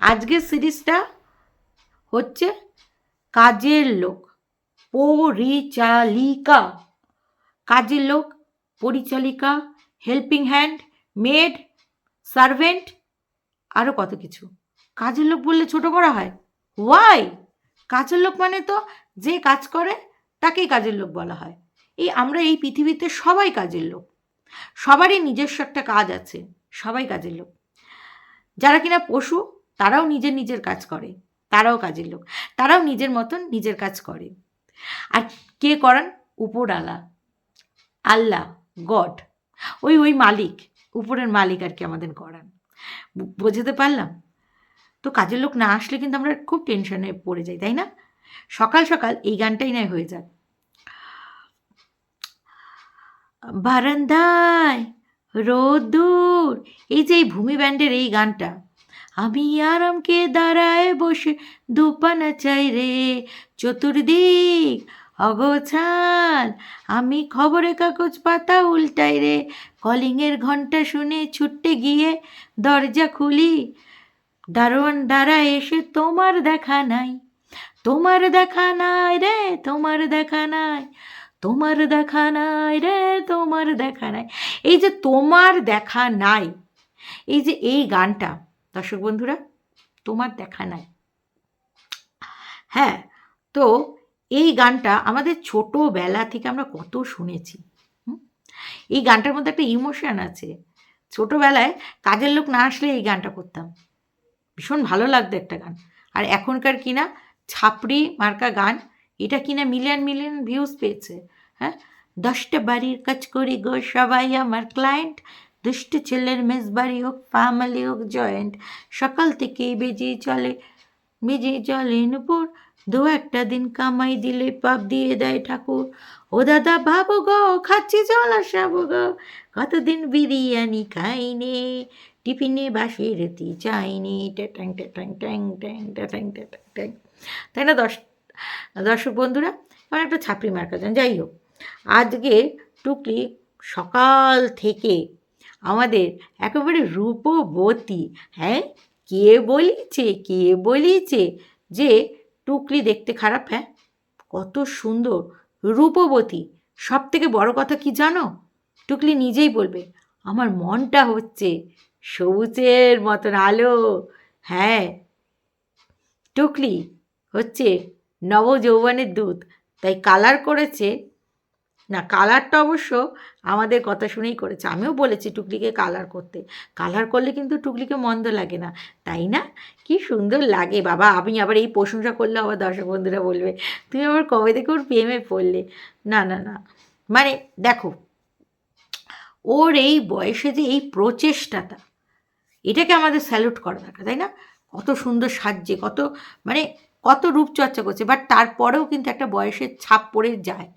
আজকের সিরিজটা হচ্ছে কাজের লোক, পরিচালিকা। কাজের লোক, পরিচালিকা হেল্পিং হ্যান্ড মেড সার্ভেন্ট আরও কত কিছু। কাজের লোক বললে ছোট করা হয়। ওয়াই কাজের লোক মানে তো যে কাজ করে, তাকেই কাজের লোক বলা হয়। এই আমরা এই পৃথিবীতে সবাই কাজের লোক। সবারই নিজস্ব একটা কাজ আছে, সবাই কাজের লোক। যারা কিনা পশু তারাও নিজের নিজের কাজ করে। তারাও কাজের লোক। তারাও নিজের মতন নিজের কাজ করে। আর কে করান? উপরালা আল্লাহ, গড। ওই ওই মালিক, উপরের মালিক আর কি আমাদের করান। বোঝাতে পারলাম? তো কাজের লোক না আসলে কিন্তু আমরা খুব টেনশনে পড়ে যাই, তাই না? সকাল সকাল এই গানটাই নয় হয়ে যাক বারান্দায় রোদুর এই যে এই ভূমি ব্যান্ডের এই গানটা। আমি আরামকে দাঁড়ায় বসে দুপানা চাই রে। চতুর্দিক অগোছাল, আমি খবরের কাগজ পাতা উল্টাই রে। কলিংয়ের ঘণ্টা শুনে ছুটতে গিয়ে দরজা খুলি। দারোয়ান দ্বারা এসে তোমার দেখা নাই। তোমার দেখা নাই রে, তোমার দেখা নাই। তোমার দেখা নাই রে, তোমার দেখা নাই। এই যে তোমার দেখা নাই, এই যে এই গানটা দর্শক বন্ধুরা, তোমার দেখা নাই। হ্যাঁ তো এই গানটা আমাদের ছোটোবেলা থেকে আমরা কত শুনেছি? এই গানটার মধ্যে একটা ইমোশন আছে। ছোটোবেলায় কাজের লোক না আসলে এই গানটা করতাম। ভীষণ ভালো লাগতো একটা গান। আর এখনকার কিনা ছাপড়ি মার্কা গান, এটা কিনা মিলিয়ন মিলিয়ন ভিউজ পেয়েছে। হ্যাঁ? দশটা বাড়ির কাজ করি গো, সবাই আমার ক্লায়েন্ট দুষ্ট ছেলের মেজবাড়ি হোক ফ্যামিলি হোক জয়েন্ট সকাল থেকেই বেজে চলে। বেজে চলে নুপুর, দু একটা দিন কামাই দিলে পাপ দিয়ে দেয় ঠাকুর। ও দাদা ভাবো গো, খাচ্ছি জল আসাবো গো। কতদিন বিরিয়ানি খাইনি, টিফিনে বাসি রেতি চাইনি ট্যাং ট্যাং ট্যাং ট্যাং ট্যাং ট্যাং ট্যাং। তাই না দশ, দর্শক বন্ধুরা আমার একটা ছাপড়ি মার্কা যাই হোক, আজকে টুকলি সকাল থেকে আমাদের একেবারে রূপবতী হ্যাঁ? কে বলিছে কে বলিছে যে টুকলি দেখতে খারাপ হ্যাঁ? কত সুন্দর, রূপবতী। সব থেকে বড় কথা কি জানো? টুকলি নিজেই বলবে, আমার মনটা হচ্ছে সবুজের মতন আলো হ্যাঁ? টুকলি হচ্ছে নবযৌবনের দুধ, তাই কালার করেছে না কালারটা অবশ্য আমাদের কথা শুনেই করেছে। আমিও বলেছি টুকলিকে কালার করতে। কালার করলে কিন্তু টুকলিকে মন্দ লাগে না, তাই না? কি সুন্দর লাগে। বাবা, আমি আবার এই প্রশংসা করলে আবার দর্শক বন্ধুরা বলবে, তুমি আবার কবে থেকে ওর প্রেমে পড়লে? না না না। মানে দেখো, ওর এই বয়সে যে এই প্রচেষ্টাটা, এটাকে আমাদের স্যালুট করা দরকার, তাই না? কত সুন্দর সাজছে, কত মানে কত রূপচর্চা করছে বাট তারপরেও কিন্তু একটা বয়সের ছাপ পড়ে যায়,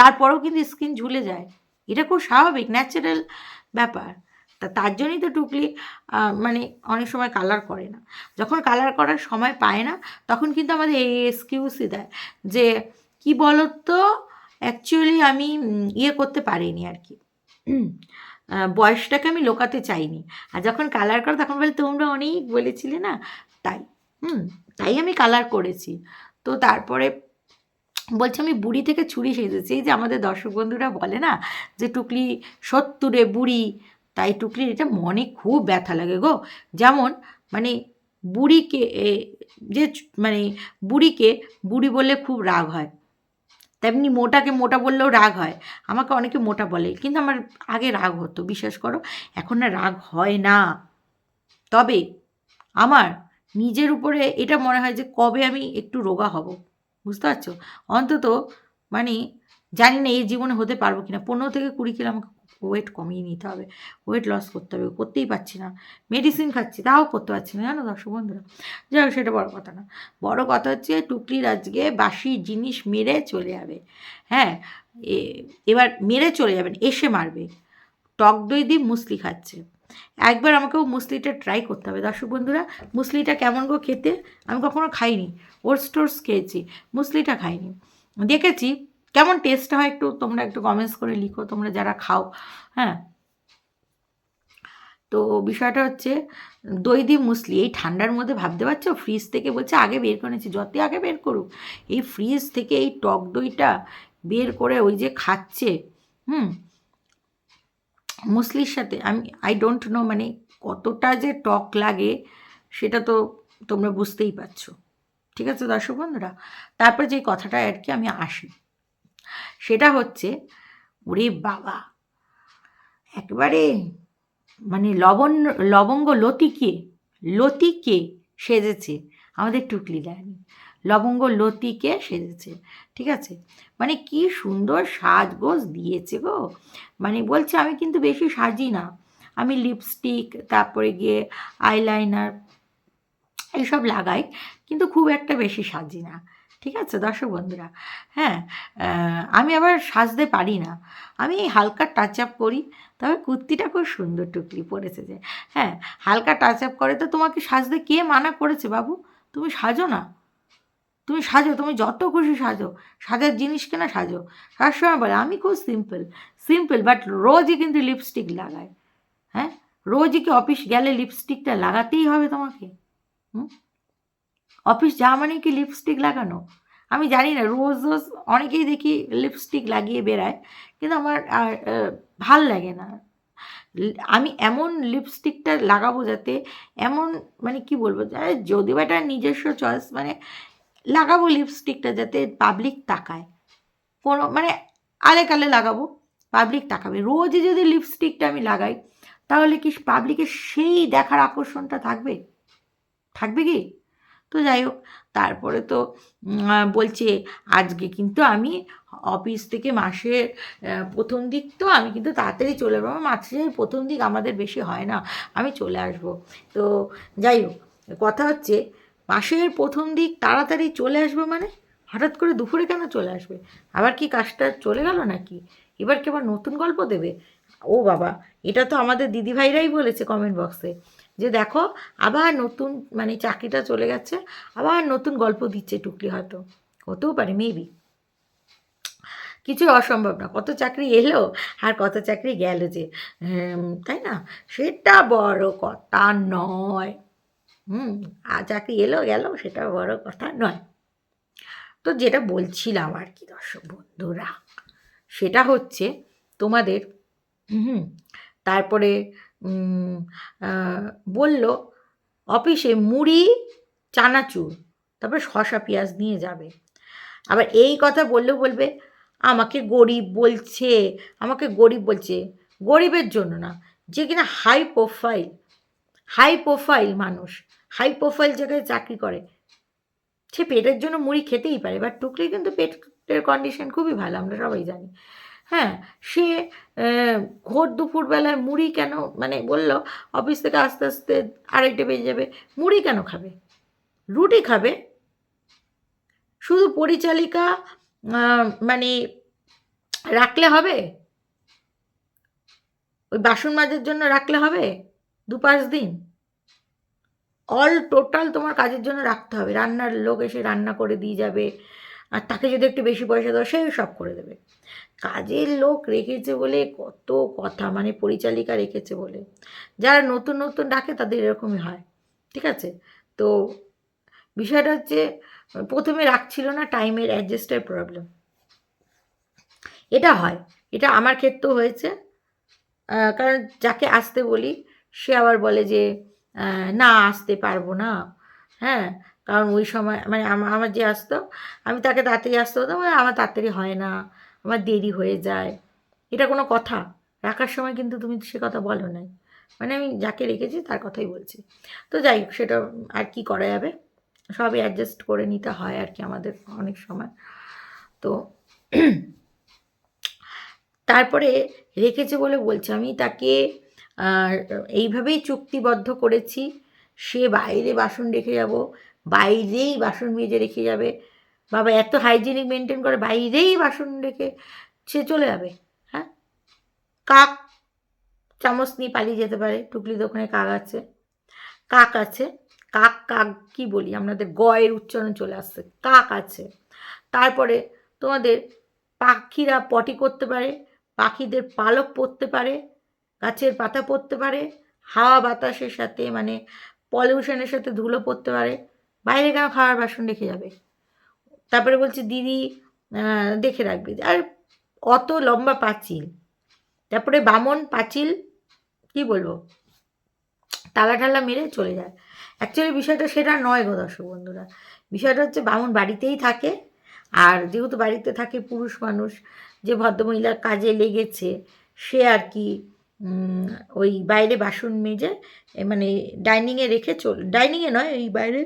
তারপরেও কিন্তু স্কিন ঝুলে যায়, এটা খুব স্বাভাবিক ন্যাচারাল ব্যাপার, তা তার জন্যই তো টুকলি মানে অনেক সময় কালার করে না, যখন কালার করার সময় পায় না, তখন কিন্তু আমাদের এই এক্সকিউজই দেয়, যে কি বলো তো অ্যাকচুয়ালি আমি ইয়ে করতে পারিনি আর কি বয়সটাকে আমি লোকাতে চাইনি, আর যখন কালার করো তখন বলে তোমরা অনেক বলেছিলে না, তাই হুম, তাই আমি কালার করেছি। তো তারপরে বলছে, আমি বুড়ি থেকে ছুরি সেজেছি। এই যে আমাদের দর্শক বন্ধুরা বলে না যে, টুকলি সত্তরে বুড়ি। তাই টুকলির এটা মনে খুব ব্যথা লাগে গো। যেমন মানে বুড়িকে যে মানে বুড়িকে বুড়ি বললে খুব রাগ হয়। তেমনি মোটাকে মোটা বললেও রাগ হয়। আমাকে অনেকে মোটা বলে, কিন্তু আমার আগে রাগ হতো, বিশ্বাস করো। এখন না রাগ হয় না। তবে আমার নিজের উপরে এটা মনে হয় যে কবে আমি একটু রোগা হব, বুঝতে পারছ? অন্তত মানে জানি না এই জীবনে হতে পারব কিনা। পনেরো থেকে কুড়ি কিলো আমাকে ওয়েট কমিয়ে নিতে হবে ওয়েট লস করতে হবে, করতেই পারছি না। মেডিসিন খাচ্ছি, তাও করতে পারছি না, জানো দর্শক বন্ধুরা? যাই হোক, সেটা বড় কথা না। বড় কথা হচ্ছে টুকলির আজকে বাসি জিনিস মেরে চলে যাবে। হ্যাঁ এবার মেরে চলে যাবেন, এসে মারবে। টক দই দিয়ে মুসলি খাচ্ছে। একবার আমাকেও মুসলিটা ট্রাই করতে হবে। দর্শক বন্ধুরা, মুসলিটা কেমন গো খেতে? আমি কখনো খাইনি। ওটস টোটস খেয়েছি, মুসলিটা খাইনি। দেখেছি, কেমন টেস্ট হয় একটু তোমরা একটু কমেন্টস করে লিখো, তোমরা যারা খাও হ্যাঁ। তো বিষয়টা হচ্ছে দই দিয়ে মুসলি, এই ঠান্ডার মধ্যে ভাবতে পারছ? ফ্রিজ থেকে বলছে, আগে বের করে নিয়েছি যতই আগে বের করুক। এই ফ্রিজ থেকে এই টক দইটা বের করে ওই যে খাচ্ছে, হুম? মুসলির সাথে, আমি আই ডোন্ট নো মানে কতটা যে টক লাগে সেটা তো তোমরা বুঝতেই পারছ। ঠিক আছে দর্শক বন্ধুরা? তারপর যে কথাটা আর কি আমি আসি। সেটা হচ্ছে, ওরে বাবা! একবারে মানে লবণ, লবঙ্গ লতিকে লতিকে সেজেছে আমাদের টুকলি রানী লবঙ্গ লতিকে সেজেছে। ঠিক আছে? মানে কি সুন্দর সাজগোজ দিয়েছে গো। মানে বলছে আমি কিন্তু বেশি সাজি না। আমি লিপস্টিক তারপরে গিয়ে আইলাইনার এইসব লাগাই, কিন্তু খুব একটা বেশি সাজি না। ঠিক আছে দর্শক বন্ধুরা? হ্যাঁ আমি আবার সাজতে পারি না। আমি হালকা টাচ আপ করি, তবে কুর্তিটা খুব সুন্দর টুকলি পরেছে যে। হ্যাঁ হালকা টাচ আপ করে তো তোমাকে সাজতে কে মানা করেছে বাবু? তুমি সাজো না। তুমি সাজো, তুমি যত খুশি সাজো। সাজার জিনিস কেনা সাজো। সবসময় বলে, আমি খুব সিম্পল সিম্পল বাট রোজই কিন্তু লিপস্টিক লাগায় হ্যাঁ? রোজই কি অফিস গেলে লিপস্টিকটা লাগাতেই হবে তোমাকে? হুম? অফিস যাওয়া মানে কি লিপস্টিক লাগানো? আমি জানি না, রোজ রোজ অনেকেই দেখি লিপস্টিক লাগিয়ে বেড়ায়, কিন্তু আমার আর ভালো লাগে না। আমি এমন লিপস্টিকটা লাগাবো যাতে এমন মানে কি বলব আরে যদি বা এটা নিজস্ব চয়েস মানে লাগাবো লিপস্টিকটা যাতে পাবলিক তাকায়। কোনো মানে আলে কালে লাগাবো পাবলিক তাকাবে। রোজই যদি লিপস্টিকটা আমি লাগাই, তাহলে কি পাবলিকের সেই দেখার আকর্ষণটা থাকবে? থাকবে কি? তো যাই হোক, তারপরে তো বলছে, আজকে কিন্তু আমি অফিস থেকে মাসের প্রথম দিক তো আমি কিন্তু তাড়াতাড়ি চলে যাব। মাসের প্রথম দিক আমাদের বেশি হয় না, আমি চলে আসব। তো যাই হোক, কথা হচ্ছে মাসের প্রথম দিক তাড়াতাড়ি চলে আসবে মানে? হঠাৎ করে দুপুরে কেন চলে আসবে? আবার কি কাজটা চলে গেল নাকি? এবার কি আবার নতুন গল্প দেবে? ও বাবা, এটা তো আমাদের দিদিভাইরাই বলেছে কমেন্ট বক্সে যে দেখো, আবার নতুন মানে চাকরিটা চলে গেছে, আবার নতুন গল্প দিচ্ছে টুকলি হয়তো। হতেও পারে মেবি কিছু অসম্ভব না, কত চাকরি এলো আর কত চাকরি গেল যে। তাই না? সেটা বড় কথা নয়। হুম আর চাকরি এলো, গেল, সেটা বড় কথা নয়। তো যেটা বলছিলাম আর কি দর্শক বন্ধুরা, সেটা হচ্ছে তোমাদের, হুম, তারপরে বলল অফিসে মুড়ি, চানাচুর, তারপরে শশা পেঁয়াজ নিয়ে যাবে। আবার এই কথা বললেও বলবে, আমাকে গরিব বলছে, আমাকে গরিব বলছে। গরিবের জন্য না, যে কিনা হাই প্রোফাইল হাই প্রোফাইল মানুষ। হাই প্রোফাইল জায়গায় চাকরি করে। সে পেটের জন্য মুড়ি খেতেই পারে বাট টুকলি কিন্তু পেটের কন্ডিশন খুবই ভালো, আমরা সবাই জানি। হ্যাঁ সে ঘোর দুপুরবেলায় মুড়ি কেন মানে বলল অফিস থেকে আস্তে আস্তে আরেকটা বেজে যাবে, মুড়ি কেন খাবে? রুটি খাবে। শুধু পরিচালিকা মানে রাখলে হবে? ওই বাসন মাজার জন্য রাখলে হবে? দু পাঁচ দিন। অল টোটাল তোমার কাজের জন্য রাখতে হবে। রান্নার লোক এসে রান্না করে দিয়ে যাবে। আর তাকে যদি একটু বেশি পয়সা দাও সে সব করে দেবে। কাজের লোক রেখেছে বলে কত কথা মানে পরিচালিকা রেখেছে বলে। যারা নতুন নতুন ডাকে তাদের এরকমই হয়। ঠিক আছে? তো বিষয়টা হচ্ছে, প্রথমে রাখছিল না টাইমের অ্যাডজাস্টের প্রবলেম এটা হয়। এটা আমার ক্ষেত্রেও হয়েছে। কারণ যাকে আসতে বলি সে আবার বলে যে না, আসতে পারব না। হ্যাঁ? কারণ ওই সময় মানে আমার যে আসতো, আমি তাকে তাড়াতাড়ি আসতে হতো মানে আমার তাড়াতাড়ি হয় না, আমার দেরি হয়ে যায়। এটা কোনো কথা। রাখার সময় কিন্তু তুমি সে কথা বলো নাই। মানে আমি যাকে রেখেছি তার কথাই বলছি। তো যাই হোক, সেটা আর কি করা যাবে? সবই অ্যাডজাস্ট করে নিতে হয় আর কি আমাদের অনেক সময়। তো তারপরে রেখেছে বলে বলছে আমি, তাকে আহ, এইভাবেই চুক্তিবদ্ধ করেছি। সে বাইরে বাসন রেখে যাব বাইরেই বাসন মেজে রেখে যাবে। বাবা এত হাইজিনিক মেনটেন করে বাইরেই বাসন রেখে সে চলে যাবে হ্যাঁ? কাক চামচ নিয়ে পালিয়ে যেতে পারে টুকলি দোকানে কাক আছে। কাক আছে কাক কাক কি বলি আপনাদের গয়ের উচ্চারণ চলে আসছে কাক আছে। তারপরে তোমাদের পাখিরা পটি করতে পারে পাখিদের পালক পড়তে পারে গাছের পাতা পড়তে পারে, হাওয়া বাতাসের সাথে মানে পলিউশনের সাথে ধুলো পড়তে পারে, বাইরে কেন খাওয়ার বাসন রেখে যাবে। তারপরে বলছে, দিদি দেখে রাখবি। আর অত লম্বা পাঁচিল। তারপরে বামন পাঁচিল, কি বলব? তালা টালা মেরে চলে যায়। অ্যাকচুয়ালি বিষয়টা সেটা নয় গো দর্শক বন্ধুরা। বিষয়টা হচ্ছে বামুন বাড়িতেই থাকে, আর যেহেতু বাড়িতে থাকে পুরুষ মানুষ, যে ভদ্রমহিলার কাজে লেগেছে, সে আর কি ওই বাইরে বাসন মেজে মানে ডাইনিংয়ে রেখে চল, ডাইনিংয়ে নয় ওই বাইরে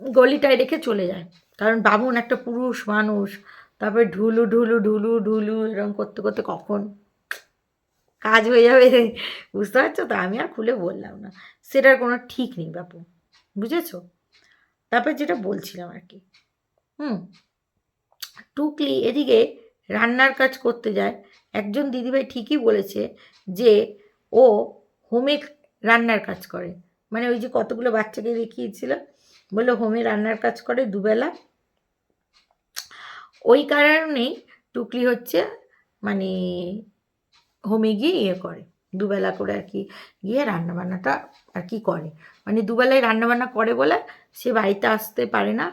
গলিটায় রেখে চলে যায়। কারণ বামুন একটা পুরুষ মানুষ, তারপরে ঢুলু ঢুলু ঢুলু ঢুলু এরকম করতে করতে কখন কাজ হয়ে যাবে, বুঝতে পারছ তো? আমি আর খুলে বললাম না। সেটার কোনো ঠিক নেই বাপু, বুঝেছ? তারপরে যেটা বলছিলাম আর কি, হুম, টুকলি এদিকে রান্নার কাজ করতে যায়। একজন দিদিভাই ঠিকই বলেছে যে, ও হোমে রান্নার কাজ করে। মানে ওই যে কতগুলো বাচ্চাকে দেখিয়েছিল, বলল হোমে রান্নার কাজ করে দুবেলা। ওই কারণেই টুকলি হচ্ছে মানে হোমে গিয়ে ইয়ে করে, দুবেলা করে আর কি গিয়ে রান্নাবান্নাটা আর কি করে। মানে দুবেলায় রান্নাবান্না করে বলে সে বাড়িতে আসতে পারে না,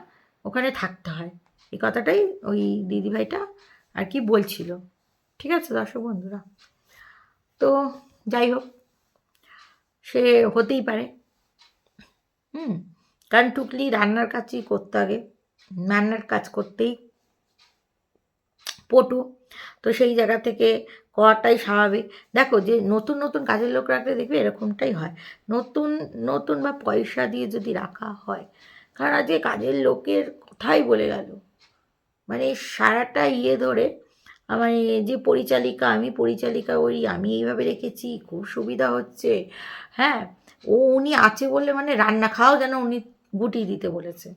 ওখানে থাকতে হয়। এই কথাটাই ওই দিদিভাইটা আর কি বলছিল? ঠিক আছে দর্শক বন্ধুরা। তো যাই হোক, সে হতেই পারে। হুম, কারণ টুকলি রান্নার কাজই করতে আগে রান্নার কাজ করতেই পটু। তো সেই জায়গা থেকে করাটাই স্বাভাবিক। দেখো যে নতুন নতুন কাজের লোক রাখলে দেখবে এরকমটাই হয়। নতুন নতুন বা পয়সা দিয়ে যদি রাখা হয়, কারণ আজকে কাজের লোকের কথাই বলে গেল। মানে সারাটা ইয়ে ধরে মানে যে পরিচালিকা, আমি পরিচালিকা, ওই আমি এইভাবে রেখেছি, খুব সুবিধা হচ্ছে। হ্যাঁ ও উনি আছে বলে মানে রান্না খাওয়াও যেন উনি গুটিয়ে দিতে বলেছে।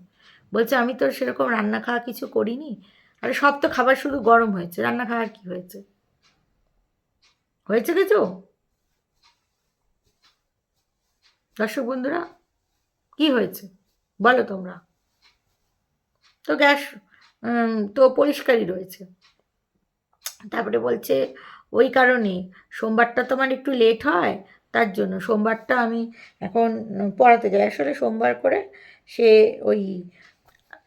বলছে, আমি তো সেরকম রান্না খাওয়া কিছু করিনি। আরে সব তো খাবার শুধু গরম হয়েছে, রান্না খাওয়ার কি হয়েছে? হয়েছে কিছু? দর্শক বন্ধুরা, কি হয়েছে? বলো তোমরা। তো গ্যাস তো পরিষ্কারই রয়েছে। তারপরে বলছে, ওই কারণে সোমবারটা তোমার মানে একটু লেট হয়, তার জন্য সোমবারটা আমি এখন পড়াতে যাই। আসলে সোমবার করে সে ওই,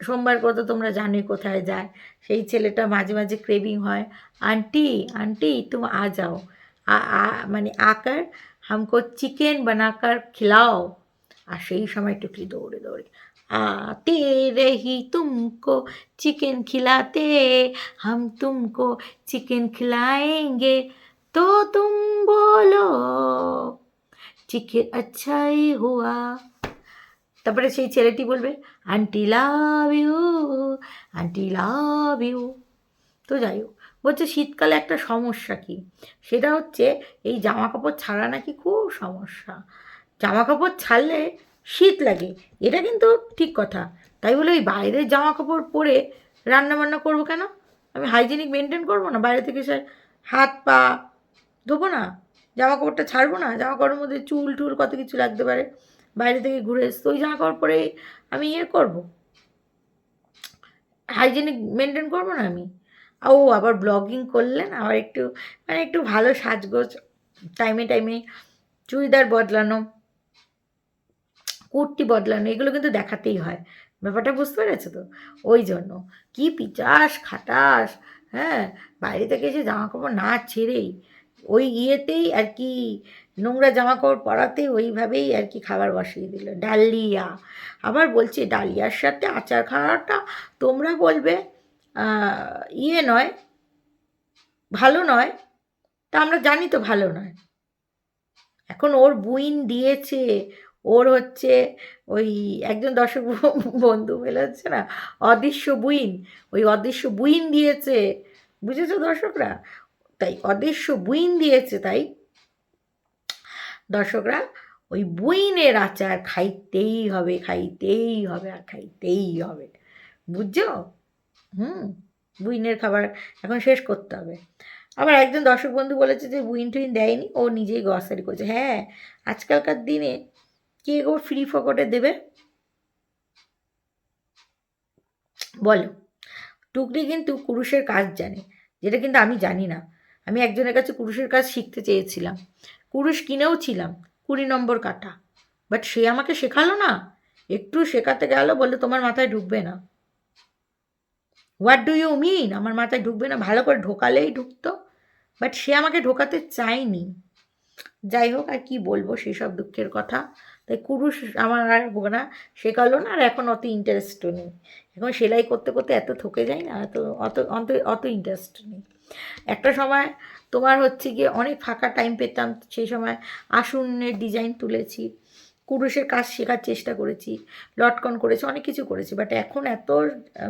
সোমবার করে তো তোমরা জানোই কোথায় যায়। সেই ছেলেটা মাঝে মাঝে ক্রেভিং হয়, আন্টি আন্টি, তুমি আ যাও। মানে আকার, হামকো চিকেন বানাকার খিলাও। আর সেই সময় একটু দৌড়ে দৌড়ে। आते रही तुमको चिकन खिलाते हम तुमको चिकन खिलाएंगे तो तुम बोलो চিকেন अच्छा ही हुआ তারপরে সেই ছেলেটি বলবে aunty love you aunty love you তো যাই হোক বলছে শীতকালে একটা সমস্যা কি সেটা হচ্ছে এই জামা কাপড় ছাড়া নাকি খুব সমস্যা জামা কাপড় ছাড়লে শীত লাগে, এটা কিন্তু ঠিক কথা। তাই বলে ওই বাইরের জামা কাপড় পরে রান্নাবান্না করব কেন? আমি হাইজিনিক মেনটেন করব না? বাইরে থেকে সে হাত পা ধোবো না? জামা কাপড়টা ছাড়বো না? জামা কাপড়ের মধ্যে চুল টুল কত কিছু লাগতে পারে? বাইরে থেকে ঘুরে এসে ওই জামা কাপড় পরে আমি ইয়ে করব। হাইজিনিক মেনটেন করব না আমি? ও, আবার ব্লগিং করলেন? আবার একটু মানে একটু ভালো সাজগোজ টাইমে টাইমে চুড়িদার বদলানো। কুর্তি বদলানো, এগুলো কিন্তু দেখাতেই হয়। ব্যাপারটা বুঝতে পেরেছ তো? ওই জন্য। কি পিচাস, খাটাস হ্যাঁ? বাইরে থেকে এসে জামা কাপড় না ছেড়েই, ওই ইয়েতেই আর কি, নোংরা জামা কাপড় পরাতে ওইভাবেই আর কি খাবার বসিয়ে দিল। ডালিয়া। আবার বলছে, ডালিয়ার সাথে আচার খাওয়াটা তোমরা বলবে ইয়ে নয়, ভালো নয়, তা আমরা জানি তো ভালো নয়। এখন ওর বুইন দিয়েছে ওর হচ্ছে ওই একজন দর্শক বন্ধু বলে হচ্ছে না, অদৃশ্য বুইন। ওই অদৃশ্য বুইন দিয়েছে, বুঝেছ দর্শকরা? তাই অদৃশ্য বুইন দিয়েছে তাই দর্শকরা, ওই বুইনের আচার খাইতেই হবে খাইতেই হবে আর খাইতেই হবে। বুঝছ? হুম, বুইনের খাবার এখন শেষ করতে হবে। আবার একজন দর্শক বন্ধু বলেছে যে বুইন টুইন দেয়নি, ও নিজেই গ্রসারি করছে। হ্যাঁ আজকালকার দিনে কে গো ফ্রি ফকটে দেবে? বলো। টুকরি কিন্তু কুরুষের কাজ জানে, যেটা কিন্তু আমি জানি না। আমি একজনের কাছে কুরুশের কাজ শিখতে চেয়েছিলাম। কুরুশ কিনেও ছিলাম, কুড়ি নম্বর কাটা বাট সে আমাকে শেখালো না। একটু শেখাতে গেল, বললে, তোমার মাথায় ঢুকবে না। হোয়াট ডু ইউ মিন আমার মাথায় ঢুকবে না। ভালো করে ঢোকালেই ঢুকতো। বাট সে আমাকে ঢোকাতে চায়নি। যাই হোক, আর কি বলব সেসব দুঃখের কথা। তাই কুরুশ আমার আর না, শেখালো না আর এখন অত ইন্টারেস্টও নেই। এখন সেলাই করতে করতে এত থকে যাই না, এত, অত অত অত ইন্টারেস্ট নেই। একটা সময় তোমার হচ্ছে গিয়ে অনেক ফাঁকা টাইম পেতাম, সেই সময় আসনের ডিজাইন তুলেছি, কুরুশের কাজ শেখার চেষ্টা করেছি, লটকন করেছি, অনেক কিছু করেছি বাট এখন এত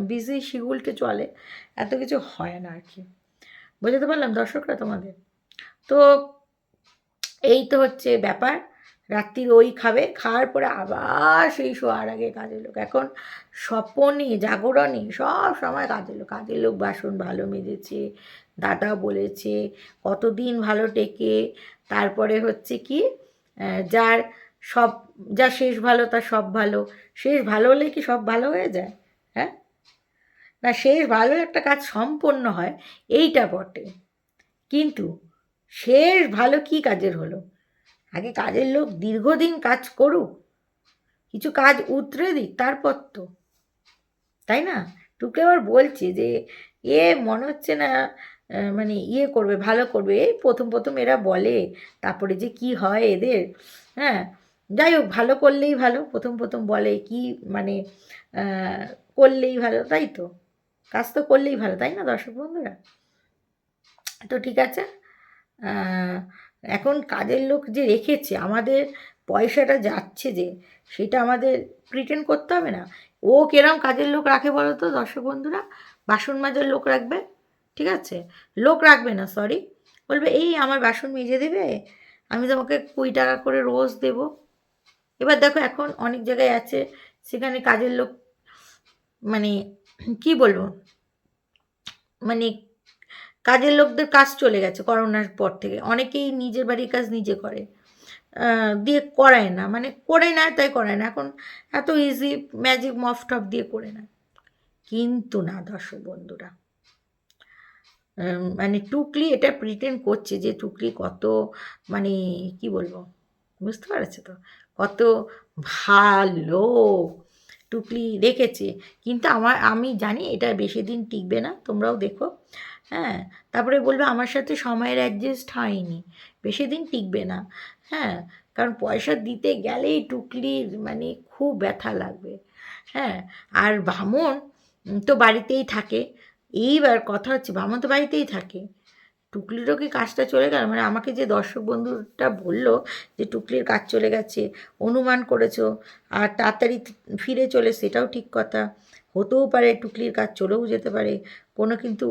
বিজি শিডিউলকে চলে, এত কিছু হয় না আর কি। বোঝাতে পারলাম দর্শকরা তোমাদের? তো, এই তো হচ্ছে ব্যাপার। রাত্রির ওই খাবে, খাওয়ার পরে আবার সেই শোয়ার আগে কাজের লোক। এখন স্বপনে, জাগরণে সব সময় কাজের লোক। কাজের লোক বাসন ভালো মেজেছে দাদা বলেছে, কতদিন ভালো টেকে? তারপরে হচ্ছে কি যার সব, যা শেষ ভালো, তার সব ভালো। শেষ ভালো হলে কি সব ভালো হয়ে যায়? হ্যাঁ? না, শেষ ভালো একটা কাজ সম্পন্ন হয়, এইটা বটে। কিন্তু শেষ ভালো কি কাজের হলো? আগে কাজের লোক দীর্ঘদিন কাজ করুক, কিছু কাজ উতরে দিক, তারপর তো। তাই না? টুকে আবার বলছে যে, এ মনে হচ্ছে না মানে ইয়ে করবে, ভালো করবে। এই প্রথম প্রথম এরা বলে, তারপরে যে কি হয় এদের হ্যাঁ? যাই হোক, ভালো করলেই ভালো, প্রথম প্রথম বলে কি মানে করলেই ভালো, তাই তো? কাজ তো করলেই ভালো, তাই না দর্শক বন্ধুরা? তো ঠিক আছে এখন কাজের লোক যে রেখেছে, আমাদের পয়সাটা যাচ্ছে যে, সেটা আমাদের প্রিটেন্ড করতে হবে না। ও কেরম কাজের লোক রাখে বলো তো দর্শক বন্ধুরা? বাসন মাজার লোক রাখবে, ঠিক আছে? লোক রাখবে না সরি বলবে, এই আমার বাসন মেজে দেবে? আমি তোমাকে কুড়ি টাকা করে রোজ দেব। এবার দেখো এখন অনেক জায়গায় আছে, সেখানে কাজের লোক মানে কি বলব? মানে কাজের লোকদের কাজ চলে গেছে করোনার পর থেকে। অনেকেই নিজের বাড়ির কাজ নিজে করে। দিয়ে করায় না। মানে করে না, তাই করায় না। এখন এত ইজি ম্যাজিক মফ টপ দিয়ে করে না। কিন্তু না, দর্শক বন্ধুরা। মানে টুকলি এটা প্রিটেন্ড করছে যে টুকলি কত মানে কি বলব? বুঝতে পারছ তো? কত ভালো টুকলি রেখেছে। কিন্তু আমার, আমি জানি এটা বেশি দিন টিকবে না। তোমরাও দেখো। হ্যাঁ তারপরে বলবে আমার সাথে সময়ের অ্যাডজাস্ট হয়নি। বেশি দিন টিকবে না। হ্যাঁ কারণ পয়সা দিতে গেলেই টুকলির মানে খুব ব্যথা লাগবে। হ্যাঁ আর বামন তো বাড়িতেই থাকে। এইবার কথা হচ্ছে বামন তো বাড়িতেই থাকে। টুকলিরও কি কাজটা চলে গেল? মানে আমাকে যে দর্শক বন্ধুটা বলল যে টুকলির কাজ চলে গেছে, অনুমান করেছ, আর তাড়াতাড়ি ফিরে চলে, সেটাও ঠিক কথা। হতেও পারে টুকলির কাজ চলেও যেতে পারে। কোনো কিন্তু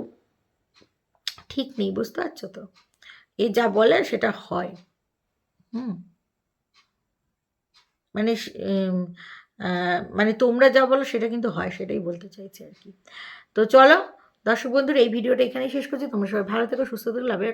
ঠিক নেই, বুঝতে পারছ তো? এ যা বলে সেটা হয়। হুম। মানে মানে তোমরা যা বলো সেটা কিন্তু হয়, সেটাই বলতে চাইছি আর কি। তো চলো, দর্শক বন্ধুর, এই ভিডিওটা এখানেই শেষ করছি। তোমরা সবাই ভালো থেকো, সুস্থ থেকো, লাভে